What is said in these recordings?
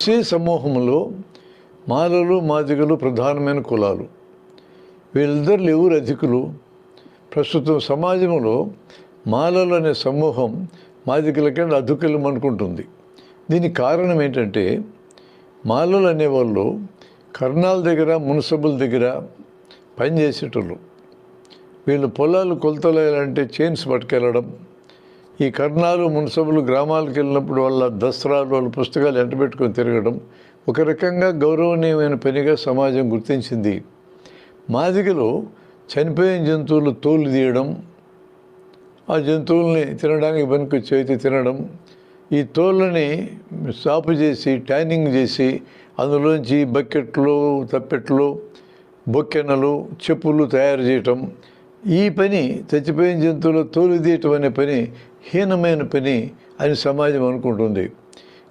SC సమూహంలో మాలలు మాదిగలు ప్రధానమైన కులాలు. వీళ్ళిద్దరు ఎవరు అధికులు. ప్రస్తుతం సమాజంలో మాలలు అనే సమూహం మాదిగల కంటే అధికులం అనుకుంటుంది. దీనికి కారణం ఏంటంటే మాలలు అనేవాళ్ళు కర్ణాల దగ్గర మున్సిపల్ దగ్గర పనిచేసేటోళ్ళు. వీళ్ళు పొలాలు కొలతలేయాలంటే చైన్స్ పట్టుకెళ్ళడం ఈ కర్ణాలు మున్సబులు గ్రామాలకు వెళ్ళినప్పుడు వాళ్ళ దసరాలు వాళ్ళ పుస్తకాలు ఎంటబెట్టుకొని తిరగడం ఒక రకంగా గౌరవనీయమైన పనిగా సమాజం గుర్తించింది. మాదిగలో చనిపోయిన జంతువులు తోలు తీయడం ఆ జంతువుల్ని తినడానికి పనికి చేతి తినడం ఈ తోళ్ళని సాపు చేసి ట్యానింగ్ చేసి అందులోంచి బకెట్లు తప్పెట్లు బొక్కెనలు చెప్పులు తయారు చేయటం ఈ పని చచ్చిపోయిన జంతువులు తోలు తీయటం అనే పని హీనమైన పని అని సమాజం అనుకుంటుంది.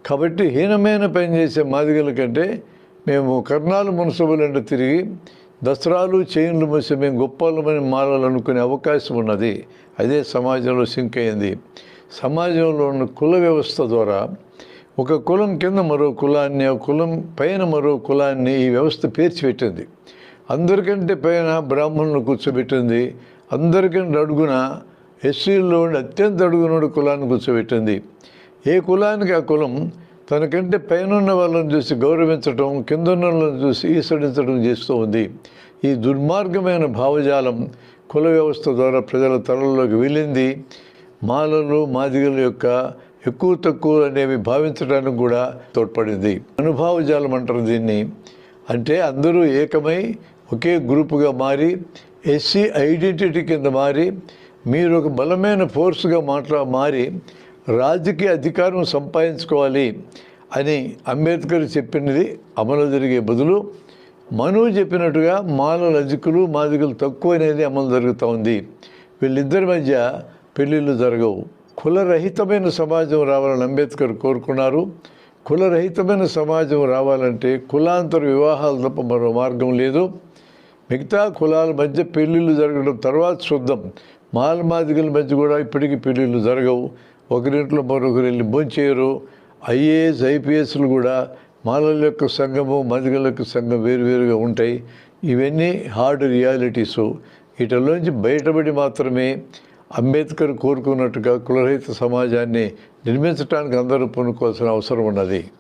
కాబట్టి హీనమైన పని చేసే మాదిగల కంటే మేము కర్ణాలు మున్సిపల్ తిరిగి దసరాలు చైన్లు మూసి మేము గొప్పలమని మారాలనుకునే అవకాశం ఉన్నది. అదే సమాజంలో సింక్ అయింది. సమాజంలో ఉన్న కుల వ్యవస్థ ద్వారా ఒక కులం కింద మరో కులాన్ని ఒక కులం పైన మరో కులాన్ని ఈ వ్యవస్థ పేర్చిపెట్టింది. అందరికంటే పైన బ్రాహ్మణులు కూర్చోబెట్టింది. అందరికంటే అడుగున ఎస్సీల్లో అత్యంత అడుగునోడు కులాన్ని కూర్చోబెట్టింది. ఏ కులానికి ఆ కులం తనకంటే పైన ఉన్న వాళ్ళని చూసి గౌరవించడం కింద ఉన్న వాళ్ళని చూసి ఈసడించడం చేస్తూ ఉంది. ఈ దుర్మార్గమైన భావజాలం కుల వ్యవస్థ ద్వారా ప్రజల తలల్లోకి వెళ్ళింది. మాలలు మాదిగల యొక్క ఎక్కువ తక్కువ అనేవి భావించడానికి కూడా తోడ్పడింది. అనుభావజాలం అంటారు దీన్ని. అంటే అందరూ ఏకమై ఒకే గ్రూపుగా మారి ఎస్సీ ఐడెంటిటీ కింద మారి మీరు ఒక బలమైన ఫోర్స్గా మాట్లా మారి రాజకీయ అధికారం సంపాదించుకోవాలి అని అంబేద్కర్ చెప్పినది అమలు జరిగే బదులు మనువు చెప్పినట్టుగా మాల లజికులు మాదిగలు తక్కువ అనేది అమలు జరుగుతూ ఉంది. వీళ్ళిద్దరి మధ్య పెళ్ళిళ్ళు జరగవు. కులరహితమైన సమాజం రావాలని అంబేద్కర్ కోరుకున్నారు. కులరహితమైన సమాజం రావాలంటే కులాంతర వివాహాలు తప్ప మరో మార్గం లేదు. మిగతా కులాల మధ్య పెళ్ళిళ్ళు జరగడం తర్వాత చూద్దాం. మాల మాదిగల మధ్య కూడా ఇప్పటికీ పెళ్ళిళ్ళు జరగవు. ఒకరింట్లో మరొకరు వెళ్ళి భోంచేయరు. ఐఏఎస్ ఐపీఎస్లు కూడా మాలల యొక్క సంఘము మాదిగల యొక్క సంఘం వేరువేరుగా ఉంటాయి. ఇవన్నీ హార్డ్ రియాలిటీసు వీటిలోంచి బయటపడి మాత్రమే అంబేద్కర్ కోరుకున్నట్టుగా కులరహిత సమాజాన్ని నిర్మించడానికి అందరూ పూనుకోవాల్సిన అవసరం ఉన్నది.